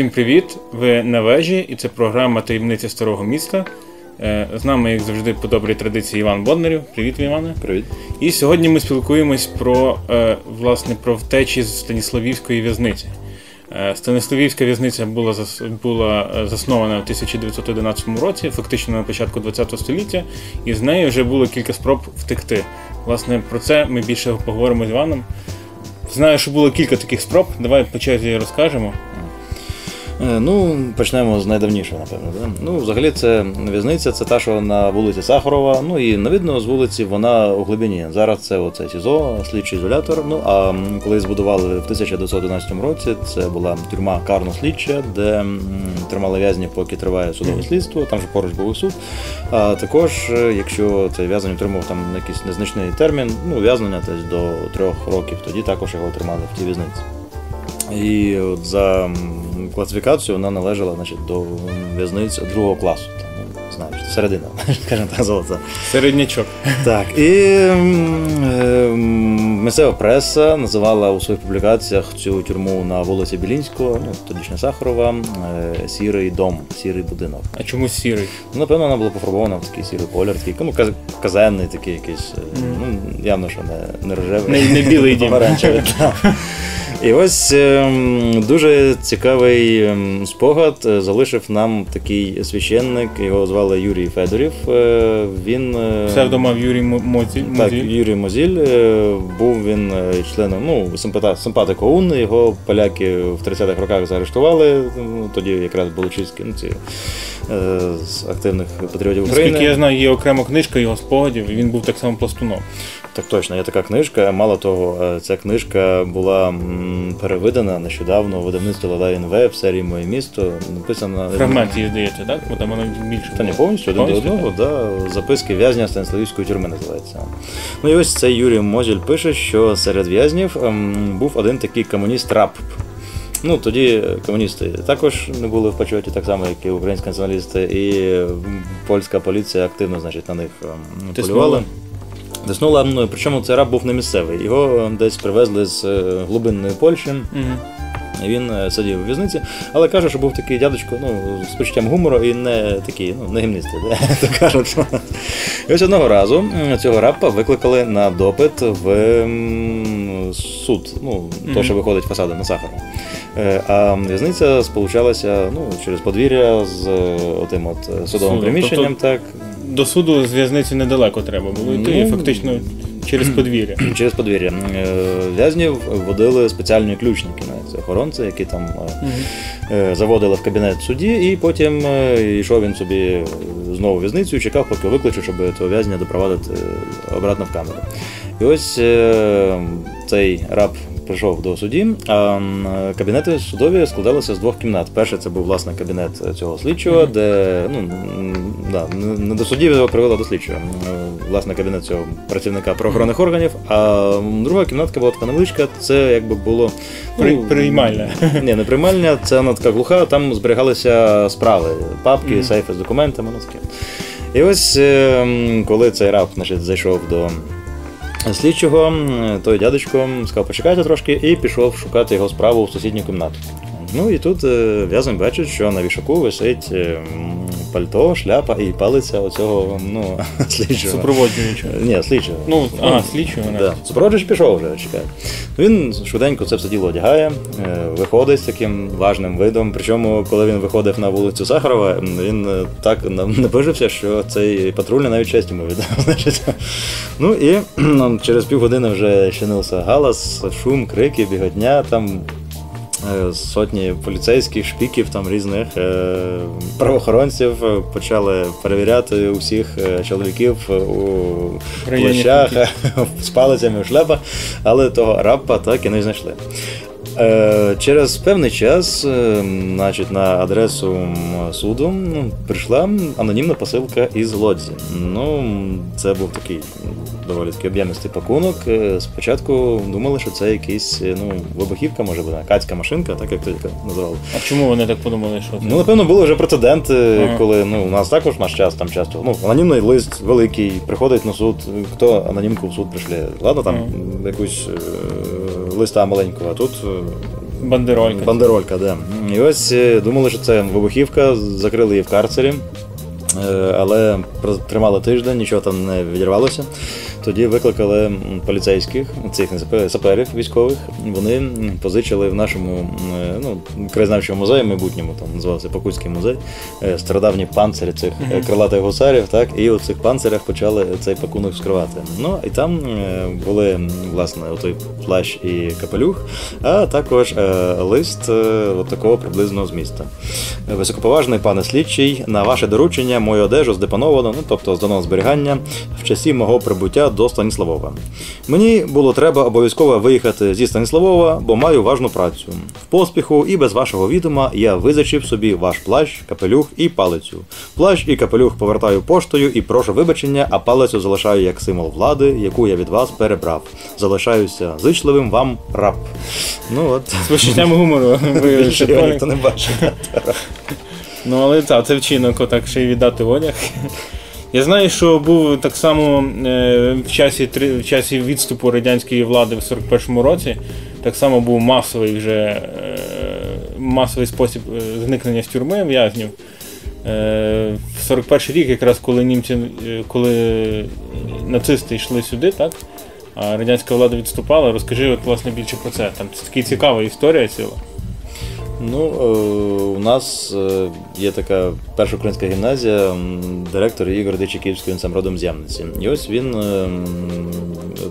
Всім привіт! Ви на вежі, і це програма Таємниці старого міста. Е, з нами, як завжди, по добрій традиції Іван Боднарів. Привіт, Іване. Привіт. І сьогодні ми спілкуємось про е, власне про втечі з Станіславівської в'язниці. Е, Станіславівська в'язниця була була заснована в 1911 році, фактично на початку ХХ століття, і з нею вже було кілька спроб втекти. Власне, про це ми більше поговоримо з Іваном. Знаю, що було кілька таких спроб. Давай по черзі розкажемо. Е, ну, почнемо з найдавнішого, напевно. Да? Ну, взагалі, це в'язниця, це та, що на вулиці Сахарова. Ну і на видно з вулиці вона у глибині. Зараз це оце СІЗО, слідчий ізолятор. Ну а коли збудували в 1911 році, це була тюрма карно слідча, де тримали в'язні, поки триває судове слідство. Там же поруч був суд. А також, е, якщо цей в'язень отримав там якийсь незначний термін, ну в'язнення десь до трьох років, тоді також його тримали в тій в'язниці. І от за класифікацію вона належала значить, до в'язниць другого класу. Знаю, середина, скажімо так, золота. Середнячок. Так. І е, місцева преса називала у своїх публікаціях цю тюрму на вулиці Білінського, ну, тодішня Сахарова, е, сірий дом, сірий будинок. А чому сірий? Ну, Напевно, вона була пофарбована в такий сірий колір, такий ну, казенний такий якийсь. Mm. Ну, явно, що не, не рожевий. Не, не білий дім. І ось дуже цікавий спогад е, залишив нам такий священник, його звали Юрій Федорів. Е, він е, Псевдомав Юрій Мозіль. Так, Юрій Мозіль. Був він членом ну, симпатико ОУН, його поляки в 30-х роках заарештували. Ну, тоді якраз були чистки ну, ці, з активних патріотів України. Наскільки я знаю, є окрема книжка його спогадів, він був так само пластуном. Так точно, є така книжка. Мало того, ця книжка була перевидана нещодавно видавництво Лада НВ в серії Моє місто. Написана Фрагмент її здається, так? Бо там воно більше. Та не повністю один до одного, да, записки в'язня Станиславівської тюрми називається. Ну і ось цей Юрій Мозіль пише, що серед в'язнів ем, був один такий комуніст раб. Ну, тоді комуністи також не були в почоті, так само, як і українські націоналісти, і польська поліція активно значить, на них ем, полювала. Тиснула мною, причому цей раб був не місцевий. Його десь привезли з е, глибинної Польщі. Mm-hmm. Він е, сидів у в'язниці, але каже, що був такий дядечко ну, з почуттям гумору і не такий, ну, не гімнистий, то кажуть. І ось одного разу цього рапа викликали на допит в суд, ну, то, що виходить фасадом на Сахару. Е, а в'язниця сполучалася ну, через подвір'я з отим от судовим Суд. приміщенням. Тобто... так до суду з в'язниці недалеко треба було йти, ну, фактично через подвір'я. Через подвір'я. Е, в'язнів водили спеціальні ключники, навіть охоронці, які там угу. заводили в кабінет судді, і потім йшов він собі знову в в'язницю і чекав, поки викличе, щоб того в'язня допровадити обратно в камеру. І ось цей раб прийшов до судді. А кабінети судові складалися з двох кімнат. Перший це був власне кабінет цього слідчого, де ну да, не до суддів його привела до слідчого. Власне, кабінет цього працівника правоохоронних органів. А друга кімнатка була така невеличка. Це якби було ну, приймальня. Ні, не приймальня, це вона така глуха. Там зберігалися справи, папки, mm-hmm. сейфи з документами. Ну, І ось ем, коли цей раб значить, зайшов до слідчого, той дядечко сказав, почекайте трошки, і пішов шукати його справу в сусідню кімнату. Ну і тут е, в'язень бачить, що на вішаку висить е, пальто, шляпа і палиця оцього ну, слідчого. Супроводжуючого. Ні, слідчого. Ну, ага, слідчого. Да. Супроводжуючий пішов вже, чекає. Він швиденько це все діло одягає, е, виходить з таким важним видом. Причому, коли він виходив на вулицю Сахарова, він так напижився, що цей патрульний навіть честь йому віддав. Ну і через півгодини вже чинився галас, шум, крики, біготня. там Е, сотні поліцейських шпіків, там різних е, правоохоронців почали перевіряти усіх е, чоловіків у плащах з палицями у шляпах, але того рапа так і не знайшли. Е, через певний час, е, значить, на адресу суду прийшла анонімна посилка із Лодзі. Ну, це був такий доволі такий об'ємистий пакунок. Е, спочатку думали, що це якийсь ну, вибухівка, може бути, кацька машинка, так як тоді називали. А чому вони так подумали, що це? Ну, напевно, були вже прецеденти, ага. коли ну, у нас також наш час там часто. Ну, анонімний лист великий, приходить на суд, хто анонімку в суд прийшли. Ладно, там ага. якусь листа маленького, а тут Бандеролька. Бандеролька, да. І ось е, думали, що це вибухівка, закрили її в карцері, е, але тримали тиждень, нічого там не відірвалося. Тоді викликали поліцейських, цих саперів військових. Вони позичили в нашому е, ну, краєзнавчому музеї, майбутньому, там називався Покутський музей, е, стародавні панцирі цих uh-huh. крилатих гусарів, так, і у цих панцирях почали цей пакунок вскривати. Ну і там е, були власне той плащ і капелюх, а також лист от такого приблизного зміста. Високоповажний пане слідчий, на ваше доручення мою одежу здепановано, ну тобто здано зберігання в часі мого прибуття до Станіславова. Мені було треба обов'язково виїхати зі Станіславова, бо маю важну працю. В поспіху і без вашого відома я визначив собі ваш плащ, капелюх і палицю. Плащ і капелюх повертаю поштою і прошу вибачення, а палицю залишаю як символ влади, яку я від вас перебрав. Залишаюся зичливим вам раб. Ну от. З почуттям гумору. Ніхто не бачить. Ну, але так, це вчинок, отак ще й віддати одяг. Я знаю, що був так само е, в часі в часі відступу радянської влади в 41-му році, так само був масовий вже е, масовий спосіб е, зникнення з тюрми в'язнів. В 41 рік, якраз коли німці, коли нацисти йшли сюди, так? А радянська влада відступала, розкажи от, власне більше про це. Там це така цікава історія ціла. Ну, е, у нас е, є така перша українська гімназія, директор Ігор Дичиківський, він сам родом з Ямниці. І ось він е,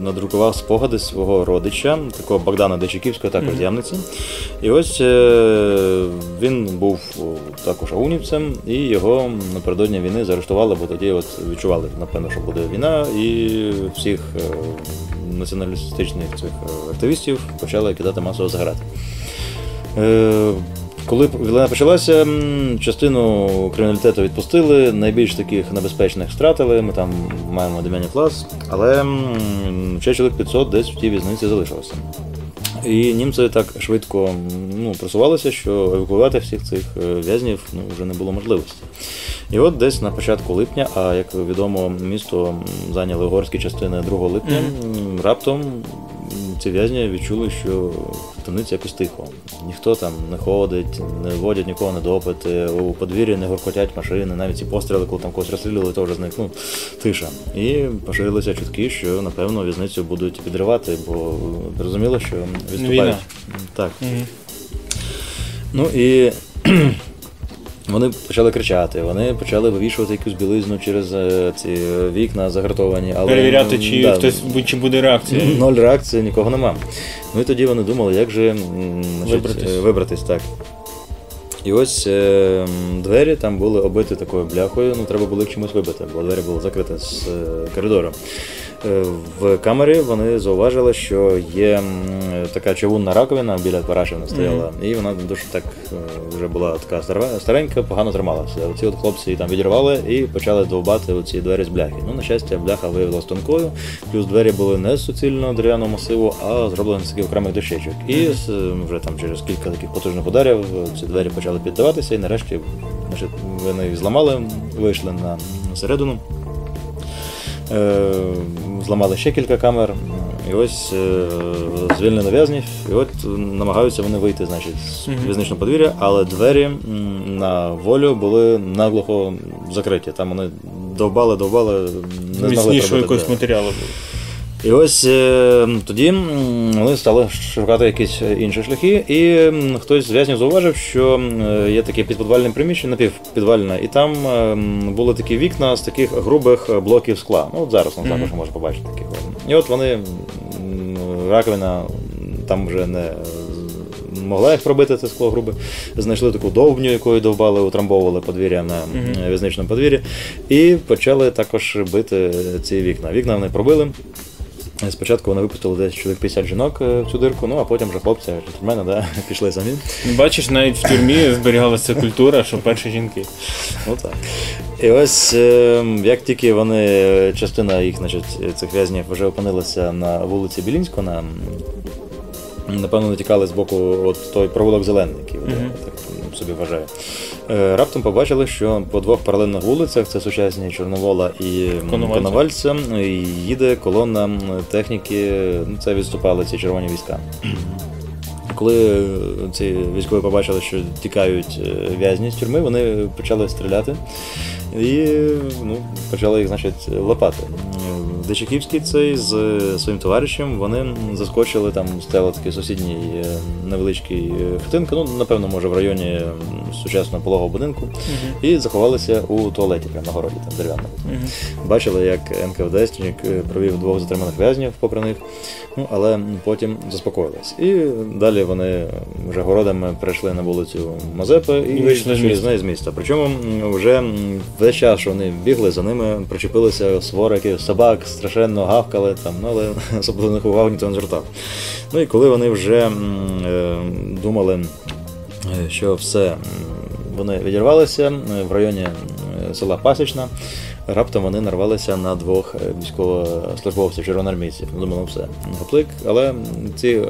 надрукував спогади свого родича, такого Богдана Дичиківського, також з Ямниці. І ось він був також аунівцем, і його напередодні війни заарештували, бо тоді от відчували, напевно, що буде війна, і всіх націоналістичних цих активістів почали кидати масово заграти. Е, коли війна почалася, частину криміналітету відпустили, найбільш таких небезпечних втратили. Ми там маємо дем'яний клас, але ще чоловік 500 десь в тій візниці залишилося. І німці так швидко ну, просувалися, що евакуювати всіх цих е, в'язнів ну, вже не було можливості. І от десь на початку липня, а як відомо, місто зайняли угорські частини 2 липня, mm-hmm. раптом ці в'язні відчули, що в темниці якось тихо. Ніхто там не ходить, не вводять нікого на допити, у подвір'ї не горкотять машини, навіть ці постріли, коли там когось розстрілювали, то вже зник, ну, тиша. І поширилися чутки, що напевно в'язницю будуть підривати, бо зрозуміло, що відступають. Війна. Так. Угу. Ну і вони почали кричати, вони почали вивішувати якусь білизну через е, ці вікна загартовані. Але, Перевіряти, чи да, хтось чи буде реакція. Ноль реакції, нікого нема. Ну і тоді вони думали, як же значить, вибратись. Е, вибратись так. І ось е, двері там були оббиті такою бляхою, ну треба було їх чимось вибити, бо двері були закриті з е, коридору. Е, в камері вони зауважили, що є така човунна раковина біля Парашина стояла, mm-hmm. і вона дуже так е, вже була така старенька, погано трималася. Оці от хлопці там відірвали і почали довбати оці двері з бляхи. Ну, на щастя, бляха виявилася тонкою, плюс двері були не з суцільного дерев'яного масиву, а зроблені з таких окремих дощечок. І mm-hmm. вже там через кілька таких потужних ударів ці двері почали піддаватися, і нарешті вони зламали, вийшли на середину. Е, зламали ще кілька камер, і ось е, звільнено в'язнів, і от намагаються вони вийти значить, з в'язничного подвір'я, але двері на волю були наглухо закриті. Там вони довбали, довбали, не змогли якогось матеріалу було. І ось е, тоді вони стали шукати якісь інші шляхи, і хтось з в'язнів зауважив, що е, є таке підподвальне приміщення, напівпідвальне, і там е, були такі вікна з таких грубих блоків скла. Ну от зараз нам також може побачити таких. І от вони раковина там вже не могла їх пробити, це скло грубе. Знайшли таку довбню, якою довбали, утрамбовували подвір'я на в'язничному подвір'ї, і почали також бити ці вікна. Вікна вони пробили. Спочатку вони випустили десь чоловік 50 жінок е, в цю дирку, ну а потім вже хлопці джентльмени да, пішли самі. Бачиш, навіть в тюрмі зберігалася культура, що перші жінки. Ну так. І ось е, як тільки вони, частина їх, значить, цих в'язнів вже опинилася на вулиці Білінську, на напевно, натікали з боку от той провулок зелений, який mm-hmm. Собі вважаю. Е, раптом побачили, що по двох паралельних вулицях, це сучасні Чорновола і Коновальця, їде колона техніки, ну це відступали ці червоні війська. Коли ці військові побачили, що тікають в'язні з тюрми, вони почали стріляти і ну, почали їх, значить, лопати. Дичаківський цей з своїм товаришем вони заскочили там, стояла такий сусідній е, невеличкий е, хатинка, ну, напевно, може, в районі сучасного пологового будинку, uh-huh. і заховалися у туалеті прямо на городі, там дерев'яному. Uh-huh. Бачили, як НКВДстник е, провів двох затриманих в'язнів попри них, ну, але потім заспокоїлись. І далі вони вже городами прийшли на вулицю Мазепи і вийшли з міста. Причому вже весь час, що вони бігли, за ними причепилися сворики собак страшенно гавкали, там, ну, але особливих увагу ніхто не звертав. Ну і коли вони вже е, думали, е, що все, вони відірвалися е, в районі села Пасічна, раптом вони нарвалися на двох військовослужбовців, червоноармійців. Думали, все, гоплик, але ці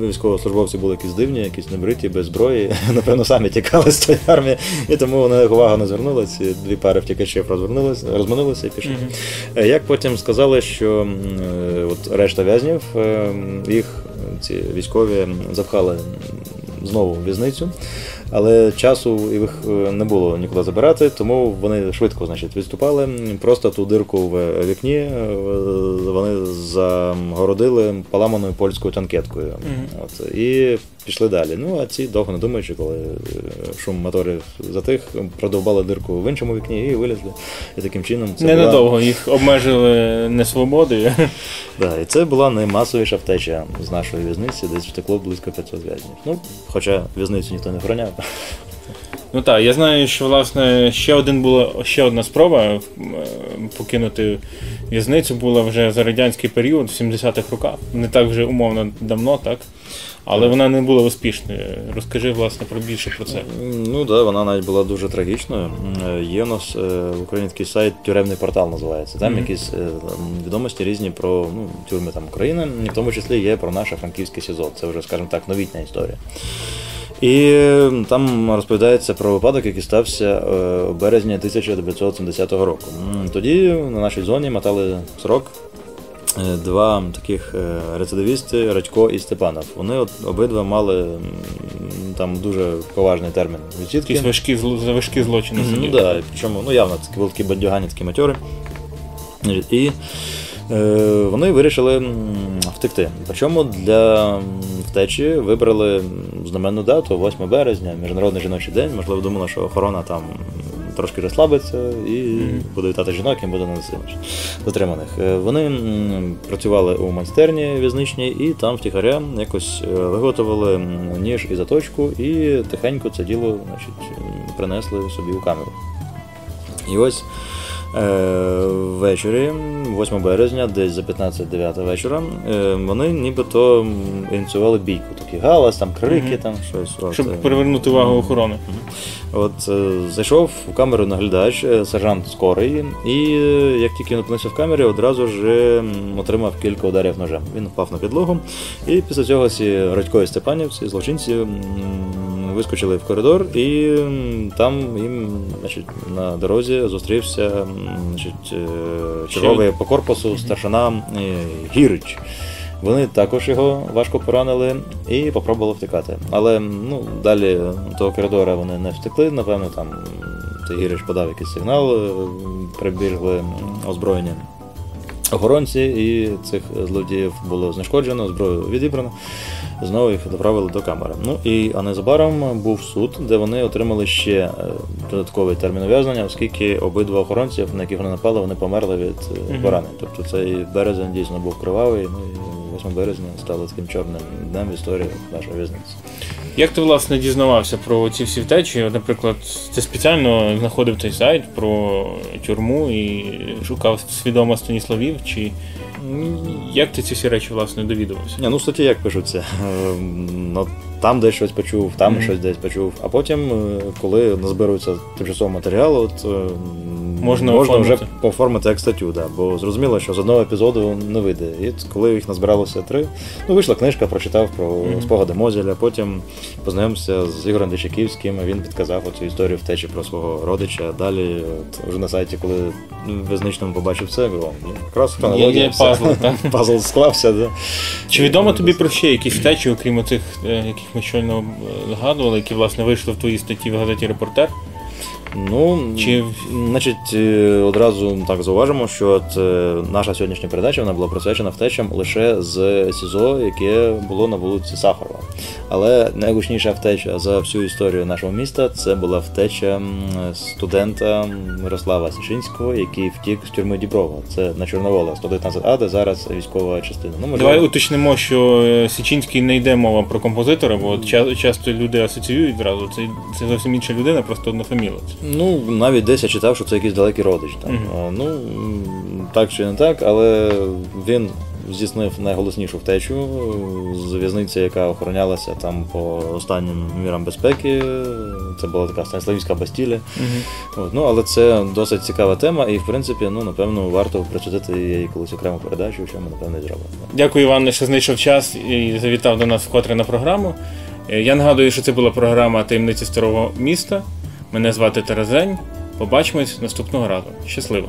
військовослужбовці були якісь дивні, якісь небриті, без зброї. Напевно, самі тікали з тої армії, і тому вони увагу не звернулася. Дві пари втікачів розвернулися, розминулися і пішли. Mm-hmm. Як потім сказали, що е, от решта в'язнів е, їх ці військові запхали знову в в'язницю але часу їх е, не було нікуди забирати, тому вони швидко значить, відступали. Просто ту дирку в вікні е, вони загородили поламаною польською танкеткою. Mm-hmm. От, І пішли далі. Ну а ці довго не думаючи, коли е, шум моторів затих, продовбали дирку в іншому вікні і вилізли. І таким чином це ненадовго була... їх обмежили несвободою. Да, і це була наймасовіша втеча з нашої в'язниці, десь втекло близько 500 в'язнів. Ну, хоча в'язницю ніхто не охороняв. Ну так, я знаю, що власне ще один була ще одна спроба е, покинути в'язницю була вже за радянський період в 70-х роках. Не так вже умовно давно, так? Але вона не була успішною. Розкажи, власне, про більше про це. Ну так, да, вона навіть була дуже трагічною. Е, є у нас е, український сайт Тюремний портал називається. Там mm-hmm. якісь відомості різні про ну, тюрми там України, в тому числі є про наше франківське СІЗО. Це вже, скажімо так, новітня історія. І там розповідається про випадок, який стався е, у березні 1970 року. Тоді на нашій зоні мотали срок е, два таких е, рецидивісти Радько і Степанов. Вони от обидва мали там дуже поважний термін відсідки. Якісь важкі, важкі злочини. Ну да, причому ну, явно такі були такі бандюгані, такі матьори. І вони вирішили втекти. Причому для втечі вибрали знаменну дату, 8 березня, Міжнародний жіночий день. Можливо, думали, що охорона там трошки розслабиться і буде вітати жінок, і буде насильніше затриманих. Е, вони працювали у майстерні в'язничній і там втіхаря якось е, виготовили ніж і заточку, і тихенько це діло значить, принесли собі у камеру. І ось Е, ввечері, 8 березня, десь за 15-9 вечора, е, вони нібито ініціювали бійку. Такий галас, там крики, mm-hmm. там щось. От. Щоб привернути увагу охорони. От е, зайшов у камеру наглядач, сержант скорий, і як тільки він опинився в камері, одразу ж отримав кілька ударів ножем. Він впав на підлогу, і після цього ці Радько і Степанівці, злочинці, вискочили в коридор, і там їм значить, на дорозі зустрівся значить, е, черговий по корпусу старшина Гірич. Вони також його важко поранили і попробували втікати. Але ну, далі того коридора вони не втекли, напевно, там Гірич подав якийсь сигнал, е, прибігли озброєні охоронці, і цих злодіїв було знешкоджено, зброю відібрано знову їх доправили до камери. Ну і а незабаром був суд, де вони отримали ще е, додатковий термін ув'язнення, оскільки обидва охоронців, на яких вони напали, вони померли від е, поранень. Тобто цей березень дійсно був кривавий. Ну і 8 березня стало таким чорним днем в історії нашої в'язниці. Як ти власне дізнавався про ці всі втечі? Наприклад, ти спеціально знаходив той сайт про тюрму і шукав свідомо Станіславів? Чи як ти ці всі речі власне довідувався? Ні, Ну статті як пишуться. Ем, ну, Там десь щось почув, там mm-hmm. щось десь почув. А потім, е, коли назбирується тимчасовий матеріал, от Можна можна вже оформити. оформити як статтю, да, бо зрозуміло, що з одного епізоду не вийде. І коли їх назбиралося три, ну вийшла книжка, прочитав про спогади Мозеля, потім познайомився з Ігорем Дичаківським, він підказав оцю історію втечі про свого родича. Далі, от, вже на сайті, коли в визничному побачив це, говорю, якраз хронологія. Є- пазл, так. Пазл склався, да. Чи відомо тобі про ще якісь втечі, окрім оцих, е, яких ми щойно е, згадували, які власне вийшли в твоїй статті в газеті Репортер? Ну, Чи- значить, е, одразу так зауважимо, що от, е, наша сьогоднішня передача вона була присвячена втечам лише з СІЗО, яке було на вулиці Сахарова. Але найгучніша втеча за всю історію нашого міста це була втеча студента Мирослава Сішинського, який втік з тюрми Діброва. Це на Чорновола, 119А, де зараз військова частина. Ну, можливо, Давай уточнимо, що е, Січинський не йде мова про композитора, бо ча- часто люди асоціюють зразу. Це, це зовсім інша людина, просто однофамілець. Ну, навіть десь я читав, що це якийсь далекий родич. Там. А, Ну, так чи не так, але він здійснив найголоснішу втечу з в'язниці, яка охоронялася там по останнім мірам безпеки. Це була така Станіславівська Бастіля. От, ну, але це досить цікава тема, і в принципі, ну, напевно, варто присвятити їй колись окрему передачу, що ми, напевно, зробимо. Дякую, Іване, що знайшов час і завітав до нас вкотре на програму. Е, Я нагадую, що це була програма Таємниці старого міста. Мене звати Терезень. Побачимось наступного разу. Щасливо!